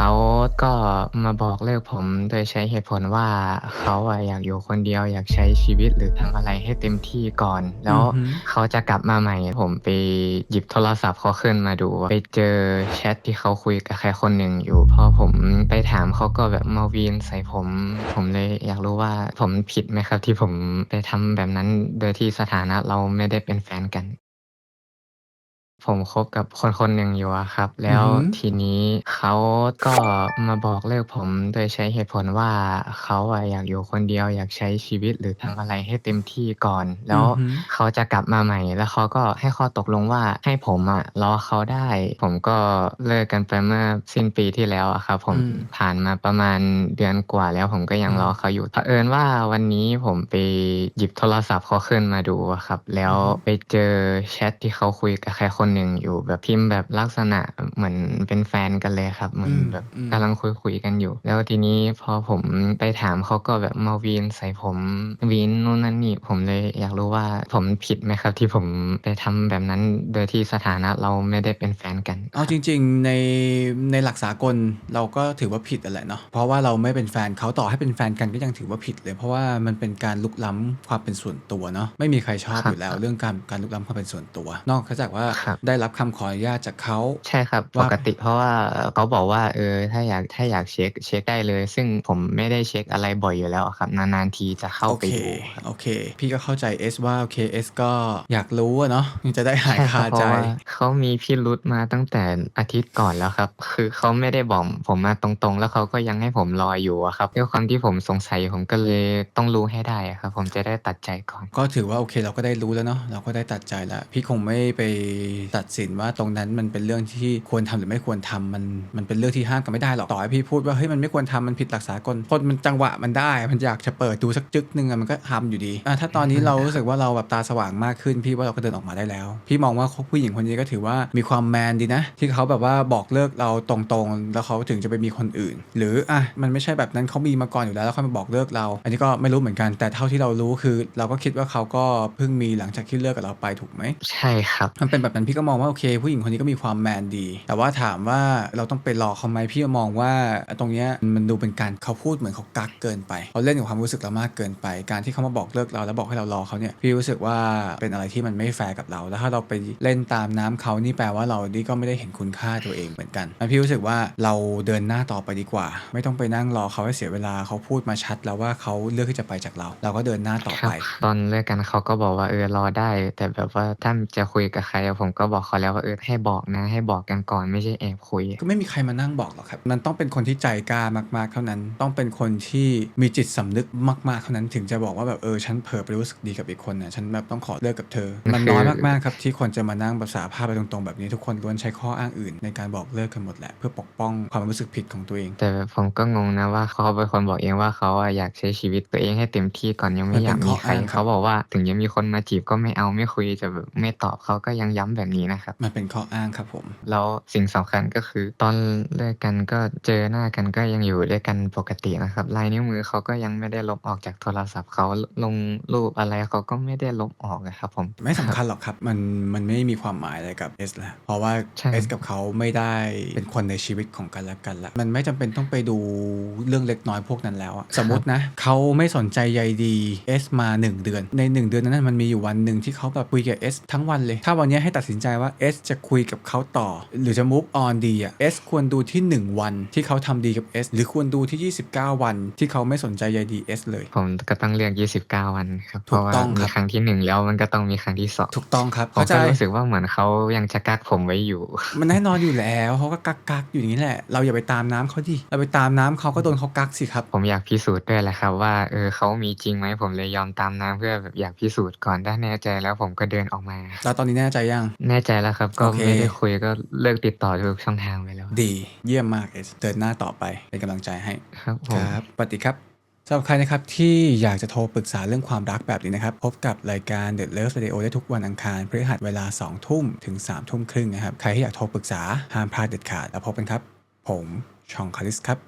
เขาก็มาบอกเลิกผมโดยใช้เหตุผลว่าเขาอะอยากอยู่คนเดียวอยากใช้ชีวิตหรือทำอะไรให้เต็มที่ก่อน แล้อืวอฮึ เขาจะกลับมาใหม่ ผมไปหยิบโทรศัพท์เขาขึ้นมาดู ไปเจอแชตที่เขาคุยกับใครคนหนึ่งอยู่ พอผมไปถามเขาก็แบบมาวีนใส่ผม ผมเลยอยากรู้ว่าผมผิดไหมครับที่ผมไปทำแบบนั้นโดยที่สถานะเราไม่ได้เป็นแฟนกัน ผมคบกับคนคนหนึ่งอยู่อะครับ แล้อืวอฮึทีนี้เขาก็มาบอกเลิกผมโดยใช้เหตุผลว่า เขาอะอยากอยู่คนเดียว อยากใช้ชีวิต หรือทำอะไรให้เต็มที่ก่อน แล้อืวอฮึ เขาจะกลับมาใหม่ แล้วเขาก็ให้ข้อตกลงว่า ให้ผมอะรอเขาได้ ผมก็เลิกกันไปเมื่อสิ้นปีที่แล้วอะครับผมอืมผ่านมาประมาณเดือนกว่าแล้ว ผมก็ยัอืงรอมเขาอยู่ เผอิญว่าวันนี้ผมไปหยิบโทรศัพท์เขาขึ้นมาดูอะครับ แล้อืวอฮึ ไปเจอแชตที่เขาคุยกับใครคนหนึ่งอยู่แบบพิมพ์แบบลักษณะเหมือนเป็นแฟนกันเลยครับ เหมือือนมแบบอืมกำลังคุยๆกันอยู่ แล้วทีนี้พอผมไปถามเขาก็แบบมาวีนใส่ผมวีนนู่นนั่นนี่ผมเลยอยากรู้ว่าผมผิดไหมครับ ที่ผมไปทำแบบนั้นโดยที่สถานะเราไม่ได้เป็นแฟนกันคเอารับจริง ๆ ในในหลักสากลเราก็ถือว่าผิดอะแหละเนาะเพราะว่าเราไม่เป็นแฟนเขาต่อให้เป็นแฟนกันก็ยังถือว่าผิดเลย เพราะว่ามันเป็นการรุกล้ำความเป็นส่วนตัวเนาะไม่มีใครชอบครัอบยู่แล้วครับเรื่องการการรุกล้ำความเป็นส่วนตัว นอกจากว่าครับได้รับคำขออนุญาตจากเขาใช่ครับปว่ากติเพราะว่าเขาบอกว่าเออถ้าอยากถ้าอยากเช็กเช็กได้เลย ซึ่งผมไม่ได้เช็กอะไรบ่อยอยู่แล้วอะครับ นานๆทีจะเข้าโอไปเคดูครับโอเค พี่ก็เข้าใจเอสว่าโอเคเอสก็อยากรู้อะเนาะมันจะได้หาใช่ยคครับาเพใจราะว่าเขามีพิรุธมาตั้งแต่อาทิตย์ก่อนแล้วครับ คือเขาไม่ได้บอกผมมาตรงๆ แล้วเขาก็ยังให้ผมรออยู่อะครับด้วยความที่ผมสงสัยผมก็เลยต้องรู้ให้ได้อะครับ ผมจะได้ตัดใจก่อน ก็ถือว่าโอเคเราก็ได้รู้แล้วเนาะเราก็ได้ตัดใจแล้วพี่คงไม่ไปตัดสินว่าตรงนั้นมันเป็นเรื่องที่ควรทำหรือไม่ควรทำมันมันเป็นเรื่องที่ห้ามกันไม่ได้หรอกต่อให้พี่พูดว่าเฮ้ยมันไม่ควรทำมันผิดหลักสากลคนมันจังหวะมันได้ มันอยากจะเปิดดูสักจึ๊กหนึ่งอะมันก็ทำอยู่ดีอะถ้าตอนนี้เรารู้สึกว่าเราแบบตาสว่างมากขึ้น พี่ว่าเราก็เดินออกมาได้แล้ว พี่มองว่าผู้หญิงคนนี้ก็ถือว่ามีความแมนดีนะ ที่เขาแบบว่าบอกเลิกเราตรงๆ แล้วเขาถึงจะไปมีคนอื่น หรืออะมันไม่ใช่แบบนั้นเขามีมาก่อนอยู่แล้วแล้วเขามาบอกเลิกเรา อันนี้ก็ไม่รู้เหมือนกันแต่เท่าที่เรารู้คือ เราก็คิดว่าเขาก็เพิ่งมีหลังจากที่เลิกกับเราไปถูกไหมใช่ครับมันเป็นแบบนั้นพี่ก็มองว่าโอเค ผู้หญิงคนนี้ก็มีความแมนดี แต่ว่าถามว่าเราต้องไปรอเขาไหมพี่มองว่าตรงเนี้ยมันดูเป็นการเขาพูดเหมือนเขากักเกินไปเขาเล่นกับความรู้สึกเรามากเกินไป การที่เขามาบอกเลิกเราแล้วบอกให้เรารอเขาเนี่ยพี่รู้สึกว่าเป็นอะไรที่มันไม่แฟร์กับเรา แล้วถ้าเราไปเล่นตามน้ำเขานี่แปลว่าเรานี่ก็ไม่ได้เห็นคุณค่าตัวเองเหมือนกันมันพี่รู้สึกว่าเราเดินหน้าต่อไปดีกว่า ไม่ต้องไปนั่งรอเขาให้เสียเวลาเขาพูดมาชัดแล้วว่าเขาเลือกที่จะไปจากเรา เราก็เดินหน้าต่อไป ตอนเลิกกันเขาก็บอกว่าเออรอได้ แต่แบบว่าถ้าจะคุยกับใครผมก็บอกเขาแล้วว่าเออให้บอกนะ ให้บอกกันก่อนไม่ใช่แอบคุย ก็ไม่มีใครมานั่งบอกหรอกครับ มันต้องเป็นคนที่ใจกล้ามากๆ เท่านั้น ต้องเป็นคนที่มีจิตสำนึกมากๆ เท่านั้นถึงจะบอกว่าแบบเออฉันเผลอไปรู้สึกดีกับอีกคนน่ะฉันแบบต้องขอเลิกกับเธอ มันน้อยมากๆครับที่คนจะมานั่งแบบสารภาพไปตรงๆ แบบนี้ทุกคนล้วนใช้ข้ออ้างอื่น ในการบอกเลิกกันหมดแหละเพื่อปกป้องความรู้สึกผิดของตัวเอง แต่ผมก็งงนะว่าเขาเป็นคนบอกเองว่าเขาอะอยากใช้ชีวิตตัวเองให้เต็มที่ก่อนยังมัไม่นอเป็ยานกข้มีอใครอ้างคเขารับบอกว่าถึงจะมีคนมาจีบก็ไม่เอาไม่คุยจะแบบไม่ตอบเขาก็ยังย้ำแบบนี้นะครับ มันเป็นข้ออ้างครับผม แล้วสิ่งสำคัญก็คือ ตอนเลิกกันก็เจอหน้ากันก็ยังอยู่ด้วยกันปกตินะครับลายนิ้วมือเขาก็ยังไม่ได้ลบออกจากโทรศัพท์เขาลงรูปอะไรเขาก็ไม่ได้ลบออกอะครับผม ไม่สำรับคัญหรอกครับ มันมันไม่มีความหมายอะไรกับเอสแล้วเพราะว่าใช่เอสกับเขาไม่ได้เป็นคนในชีวิตของกันและกันละมันไม่จำเป็นต้องไปดูเรื่องเล็กน้อยพวกนั้นแล้วอะสมมตินะเขาไม่สนใจใยดีเอสมา 1 เดือน ใน 1 เดือนนั้นมันมีอยู่วันหนึ่งที่เขาแบบคุยกับเอสทั้งวันเลย ถ้าวันนี้ให้ตัดสินใจว่าเอสจะคุยกับเขาต่อ หรือจะ move on ดีอะเอสควรดูที่ 1 วันที่เขาทำดีกับเอสหรือควรดูที่ 29 วันที่เขาไม่สนใจใยดีเอสเลย ผมก็ต้องเลือก 29 วันครับ เพถูกราะว่าต้องคมีรับครั้งที่หนึ่งแล้วมันก็ต้องมีครั้งที่สองถูกต้องครับผมเข้าใจก็รู้สึกว่าเหมือนเขายังจะกักผมไว้อยู่ มันแน่นอนอยู่แล้วเขาก็กักกักๆอยู่อย่างนี้แหละ เราอย่าไปตามน้ำเขาดิเราไปตามน้ำเขาก็โดนเขากักสิครับ ผมอยากพิสูจน์ด้วยแหละครับว่าเออเขามีจริงไหมผมเลยยอมตามน้ำเพื่อแบบอยากพิสูจน์ก่อนถ้าแน่ใจแล้วผมก็เดินออกมา แล้วตอนนี้แน่ใจยังแน่ใจแล้วครับ ก็โอเค ไม่ได้คุยก็เลิกติดต่อทุกช่องทางไปแล้วดีเยี่ยมมากเอสเดินหน้าต่อไปเป็นกำลังใจให้ ครับผคม รับปฏิครับสำหรับใครนะครับที่อยากจะโทรปรึกษาเรื่องความรักแบบนี้นะครับ พบกับรายการ The Love Radio ได้ทุกวันอังคารพฤหัสเวลา 2 ทุ่มถึง 3 ทุ่มครึ่งนะครับ ใครที่อยากโทรปรึกษาห้ามพลาดเด็ดขาดแล้วพบกันครับ ผมชองคาริสครับ